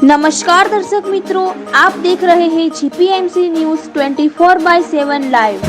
નમસ્કાર દર્શક મિત્રો આપ દેખ રહે હે જીપીએમસી ન્યૂઝ 24 બાય 7 લાઈવ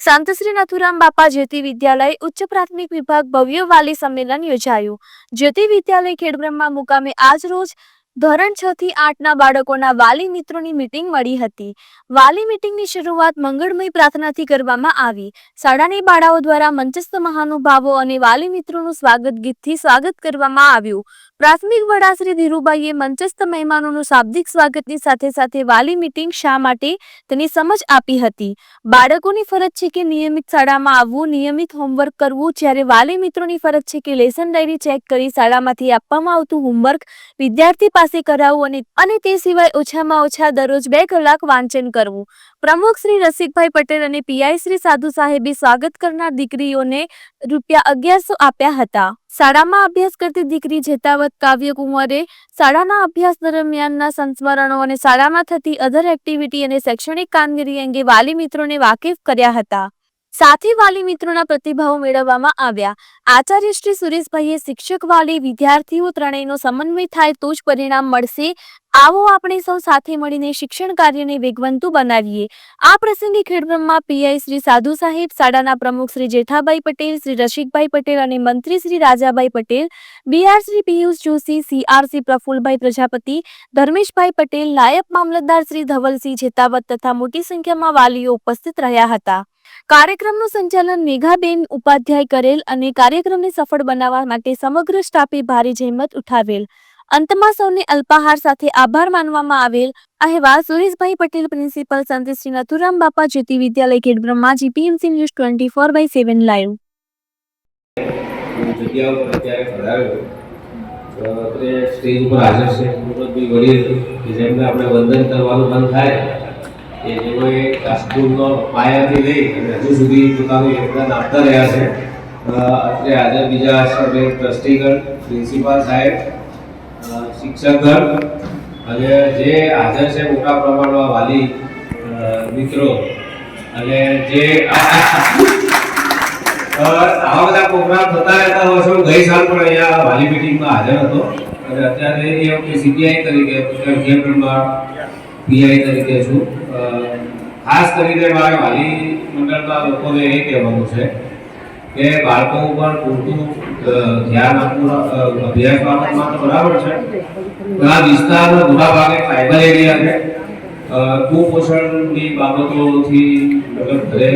સંત શ્રી નાથુરામ બાપા જ્યોતિ વિદ્યાલય ઉચ્ચ પ્રાથમિક વિભાગ ભવ્ય વાલી સંમેલન યોજાયું જ્યોતિ વિદ્યાલય ખેડબ્રહ્મા મુકામે આજ રોજ ધોરણ છ થી આઠના બાળકોના વાલી મિત્રોની મિટિંગ મળી હતી. વાલી મિટિંગની શરૂઆત મંગળમય પ્રાર્થનાથી કરવામાં આવી. શાળાની બાળાઓ દ્વારા મંચસ્થ મહાનુભાવો અને વાલી મિત્રોનું સ્વાગત ગીતથી સ્વાગત કરવામાં આવ્યું. પ્રાથમિક વડા શ્રી ધીરુભાઈએ મંચસ્થ મહેમાનોનું શાબ્દિક સ્વાગતની સાથે સાથે વાલી મિટિંગ શા માટે તેની સમજ આપી હતી. બાળકોની ફરજ છે કે નિયમિત શાળામાં આવવું, નિયમિત હોમવર્ક કરવું. જ્યારે વાલી મિત્રોની ફરજ છે કે લેસન ડાયરી ચેક કરી શાળામાંથી આપવામાં આવતું હોમવર્ક વિદ્યાર્થી પાસે કરાવવું અને અને તે સિવાય ઓછામાં ઓછા દરરોજ બે કલાક વાંચન કરવું. પ્રમુખ શ્રી રસિકભાઈ પટેલ અને પીઆઈ શ્રી સાધુ સાહેબે સ્વાગત કરનાર દીકરીઓને રૂપિયા અગિયારસો આપ્યા હતા. શાળામાં અભ્યાસ કરતી દીકરી જેતાવત કાવ્ય કુંવરે શાળાના અભ્યાસ દરમિયાનના સંસ્મરણો અને શાળામાં થતી અધર એક્ટિવિટી અને શૈક્ષણિક કામગીરી અંગે વાલી મિત્રોને વાકેફ કર્યા હતા. સાથે વાલી મિત્રોના પ્રતિભાવો મેળવવામાં આવ્યા. આચાર્ય શ્રી સુરેશભાઈએ શિક્ષક વાલી વિદ્યાર્થીઓ ત્રણેયનો સમન્વય થાય તો જ પરિણામ મળશે. આવો આપણે સૌ સાથે મળીને શિક્ષણ કાર્યને વેગવંતુ બનાવીએ. આ પ્રસંગે ખેડબ્રહ્મા પીઆઈ શ્રી સાધુ સાહેબ, શાળાના પ્રમુખ શ્રી જેઠાભાઈ પટેલ, શ્રી રસિકભાઈ પટેલ અને મંત્રી શ્રી રાજાભાઈ પટેલ, બીઆર શ્રી પિયુષ જોશી સીઆરસી પ્રફુલભાઈ પ્રજાપતિ, ધર્મેશભાઈ પટેલ, નાયબ મામલતદાર શ્રી ધવલસિંહ જેતાવત તથા મોટી સંખ્યામાં વાલીઓ ઉપસ્થિત રહ્યા હતા. કાર્યક્રમનું સંચાલન મેઘાબેન ઉપાધ્યાય કરેલ અને કાર્યક્રમને સફળ બનાવવા માટે સમગ્ર સ્ટાફે ભારે જહેમત ઉઠાવેલ. અંતમાં સૌને અલ્પાહાર સાથે આભાર માનવામાં આવેલ અહેવાલ સુરેશભાઈ પટેલ, પ્રિન્સિપલ સંત શ્રી નથુરામ બાપા, Jyoti Vidyalaya Khedbrahma GPMC news twenty four by seven live. Stage ઉપર હાજર છે. મુરતભાઈ વડીલ કે જેમને આપણે વંદન કરવાનું મન થાય કે જેઓએ આ સ્કૂલનો પાયાથી લઈ અને હજુ સુધી પોતાનું યોગદાન આપતા રહ્યા છે. અત્યારે હાજર બીજા ટ્રસ્ટીગણ, પ્રિન્સિપાલ સાહેબ શિક્ષકગણ અને જે હાજર છે મોટા પ્રમાણમાં વાલી મિત્રો. અને જે આવા બધા પ્રોગ્રામ થતા રહેતા હોય છે. ગઈ સાલ પણ અહીંયા વાલી મિટિંગમાં હાજર હતો. અને અત્યારે એ વખતે સીપીઆઈ તરીકે કેમ્પમાં પીઆઈ તરીકે છું. ખાસ કરીને મારે વાલી મંડળના લોકોને એ કહેવાનું છે કે બાળકો ઉપર પૂરતું ધ્યાન આપવું અભ્યાસ બાબતમાં તો બરાબર છે. આ વિસ્તારમાં મોટા ભાગે ટ્રાઇબલ એરિયા છે. કુપોષણની બાબતોથી મતલબ ઘરે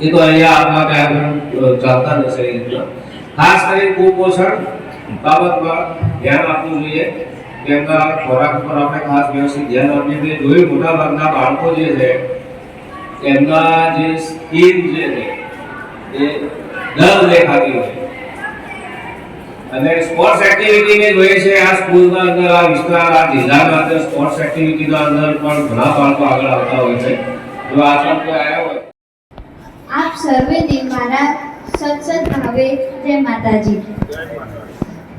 એ તો અહીંયા આપણા કાર્યક્રમ ચાલતા જશે ખાસ કરી કુપોષણ બાબતમાં ધ્યાન આપવું જોઈએ. તેમના ખોરાક પર આપણે ખાસ વ્યવસ્થિત ધ્યાન આપીએ છીએ જોયું મોટાભાગના બાળકો જે છે, એમના જે સ્કીન જે છે, એ ડલ દેખાતી હોય. અને સ્પોર્ટ્સ એક્ટિવિટી ને જોઈએ છે, આ સ્કૂલના અંદર, આ વિસ્તાર, આ જિલ્લાના અંદર સ્પોર્ટ્સ એક્ટિવિટીના અંદર પણ ઘણા બાળકો આગળ આવતા હોય છે. જો આ બાળકો આવ્યા હોય. આપ સર્વેને મારા સત્સત ભાવે જય માતાજી.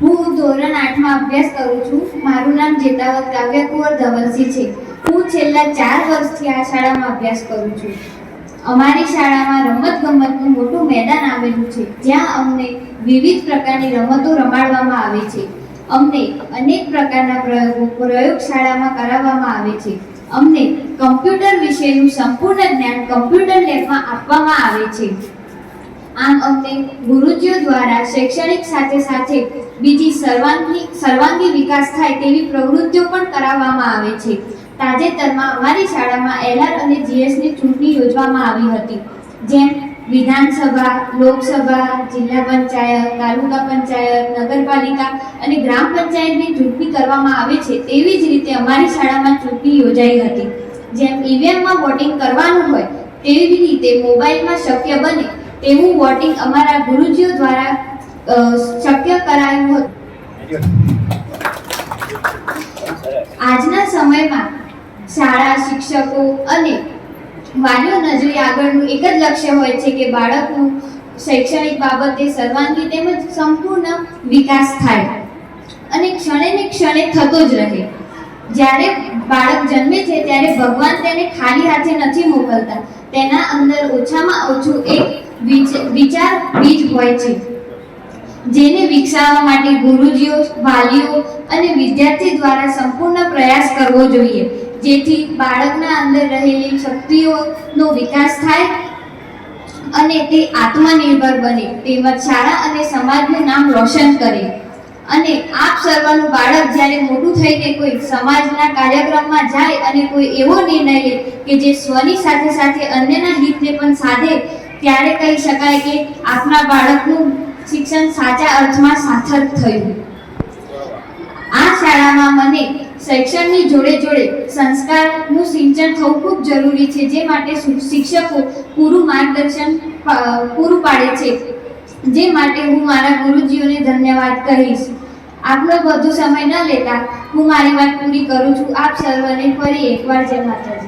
હું ધોરણ આઠમાં અભ્યાસ કરું છું. મારું નામ જેતાવત કાવ્ય કુંવર ધવલસિંહ છે. હું છેલ્લા ચાર વર્ષથી આ શાળામાં અભ્યાસ કરું છું. અમારી શાળામાં રમત ગમતનું મોટું મેદાન આવેલું છે. જ્યાં અમને વિવિધ પ્રકારની રમતો રમાડવામાં આવે છે. અમને અનેક પ્રકારના પ્રયોગો પ્રયોગશાળામાં કરાવવામાં આવે છે. અમને કમ્પ્યુટર વિશેનું સંપૂર્ણ જ્ઞાન કમ્પ્યુટર લેબમાં આપવામાં આવે છે. આમ અમને ગુરુજીઓ દ્વારા શૈક્ષણિક સાથે સાથે બીજી સર્વાંગી સર્વાંગી વિકાસ થાય તેવી પ્રવૃત્તિઓ પણ કરાવવામાં આવે છે. તાજેતરમાં અમારી શાળામાં એલઆર અને જીએસની ચૂંટણી યોજવામાં આવી હતી, જેમ વિધાનસભા, લોકસભા, જિલ્લા પંચાયત, તાલુકા પંચાયત, નગરપાલિકા અને ગ્રામ પંચાયતની ચૂંટણી કરવામાં આવે છે તેવી જ રીતે અમારી શાળામાં ચૂંટણી યોજાઈ હતી. જેમ ઈવીએમમાં વોટિંગ કરવાનું હોય તેવી રીતે મોબાઈલમાં શક્ય બને તેવું વોટિંગ અમારા ગુરુજીઓ દ્વારા શક્ય કરાયું હતું. આજના સમયમાં શાળા, શિક્ષકો અને વાલીઓ નજરે આગળનું એક જ લક્ષ્ય હોય છે કે બાળકનું શૈક્ષણિક બાબતે સર્વાંગી તેમજ સંપૂર્ણ વિકાસ થાય. અને ક્ષણે ને ક્ષણે થતો જ રહે. જ્યારે બાળક જન્મે છે, ત્યારે ભગવાન તેને ખાલી હાથે નથી મોકલતા. તેના અંદર ઓછામાં ઓછું એક વિચાર બીજ હોય છે. જેને વિકસાવવા માટે ગુરુજીઓ, વાલીઓ અને વિદ્યાર્થી દ્વારા સંપૂર્ણ પ્રયાસ કરવો જોઈએ. જેથી બાળકના અંદર રહેલી શક્તિઓનો વિકાસ થાય અને તે આત્મનિર્ભર બને. તેમજ શાળા અને સમાજનું નામ રોશન કરે. અને આપ સર્વનું બાળક જ્યારે મોટું થઈને કોઈ સમાજના કાર્યક્રમમાં જાય અને કોઈ એવો નિર્ણય લે કે જે સ્વની સાથે સાથે અન્યના હિતને પણ સાધે, ત્યારે કહી શકાય કે આપના બાળકનું શિક્ષણ સાચા અર્થમાં સાર્થક થયું. આ શાળામાં મને શિક્ષણની જોડે જોડે સંસ્કારનું સિંચન થવું ખૂબ જરૂરી છે, જે માટે શિક્ષકો પૂરું માર્ગદર્શન પૂરું પાડે છે. જે માટે હું મારા ગુરુજીઓને ધન્યવાદ કહીશ. આપનો વધુ સમય ન લેતા હું મારી વાત પૂરી કરું છું. આપ સર્વને ફરી એકવાર જય માતાજી.